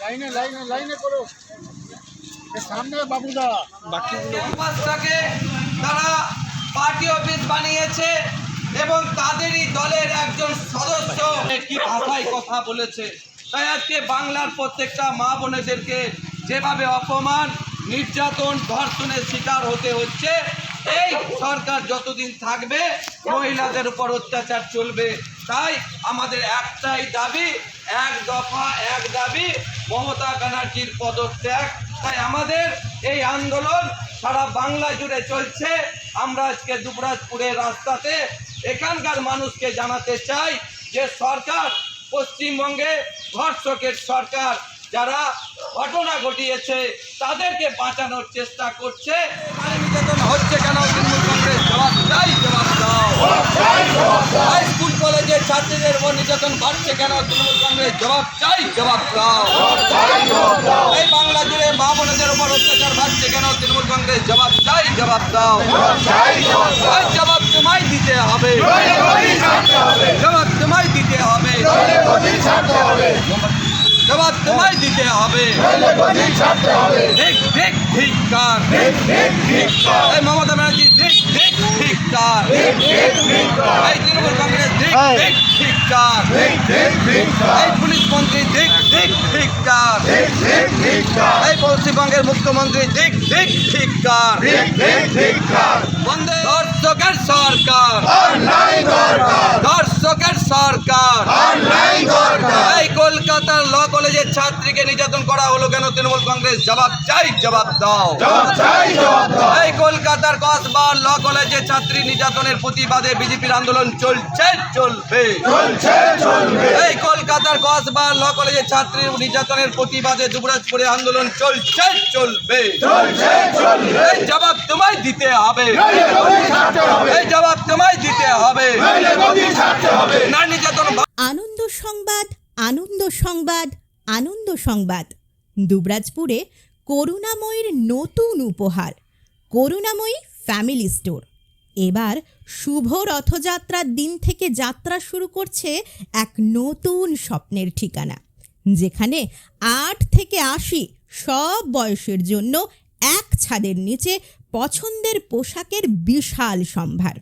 লাইনে লাইনে লাইনে করো। সামনে বাবুদা। বাকি তারা পার্টি অফিস বানিয়েছে এবং তাদেরই দলের একজন সদস্য কি ভাষায় কথা বলেছে। তাই আজকে বাংলার প্রত্যেকটা মা বোনেদেরকে যেভাবে অপমান, নির্যাতন, ধর্ষণের শিকার হতে হচ্ছে এই সরকার যতদিন থাকবে, মহিলাদের উপর অত্যাচার চলবে। তাই আমাদের একটাই দাবি, এক দফা, এক দাবি, মমতা ব্যানার্জির পদত্যাগ। তাই আমাদের এই আন্দোলন সারা বাংলা জুড়ে চলছে। আমরা আজকে দুবরাজপুরের রাস্তাতে এখানকার মানুষকে জানাতে চাই যে সরকার, পশ্চিমবঙ্গে ধর্ষকের সরকার যারা ঘটনা ঘটিয়েছে, তাদেরকে বাঁচানোর চেষ্টা করছে নারী নির্যাতন হচ্ছে কেন তৃণমূল কংগ্রেস জবাব চাই জবাব দাও হাই স্কুল কলেজের ছাত্রীদের উপর নির্যাতন বাড়ছে কেন? তৃণমূল কংগ্রেস জবাব চাই জবাব দাও। এই বাংলা জুড়ে মা বোনদের উপর অত্যাচার বাড়ছে কেন? তৃণমূল কংগ্রেস জবাব চাই জবাব দাও। জবাব তোমায় দিতে হবে। জবাব তোমায় দিতে হবে। জবাব তোমায় দিতে হবে ঠিক ঠিক ঠিক কার এই মমতা ব্যানার্জি ঠিক ঠিক ঠিক কার এই তৃণমূল কংগ্রেস ঠিক ঠিক ঠিক কার এই পুলিশ মন্ত্রী ঠিক ঠিক ঠিক কার এই পশ্চিমবঙ্গের মুখ্যমন্ত্রী ঠিক ঠিক ঠিক কার বন্দে দর্শকের সরকার সরকার এই কলকাতার ল কলেজের ছাত্রীকে নির্যাতন করা হলো কেন? তৃণমূল কংগ্রেস জবাব চাই জবাব দাও। এই কলকাতার কসবার ল কলেজের ছাত্রী নির্যাতনের প্রতিবাদে বিজেপির আন্দোলন চলছে চলবে। এই কলকাতার কসবার ল কলেজের ছাত্রী নির্যাতনের প্রতিবাদে যুবরাজপুরে আন্দোলন চলছে চলবে। এই জবাব তোমায় দিতে হবে। এই জবাব তোমায় দিতে হবে। আনন্দ সংবাদ, আনন্দ সংবাদ আনন্দ সংবাদ। দুবরাজপুরে করুণাময়ীর নতুন উপহার, করুণাময়ী ফ্যামিলি স্টোর। এবার শুভ রথযাত্রার দিন থেকে যাত্রা শুরু করছে এক নতুন স্বপ্নের ঠিকানা, যেখানে আট থেকে আশি সব বয়সের জন্য এক ছাদের নিচে পছন্দের পোশাকের বিশাল সম্ভার।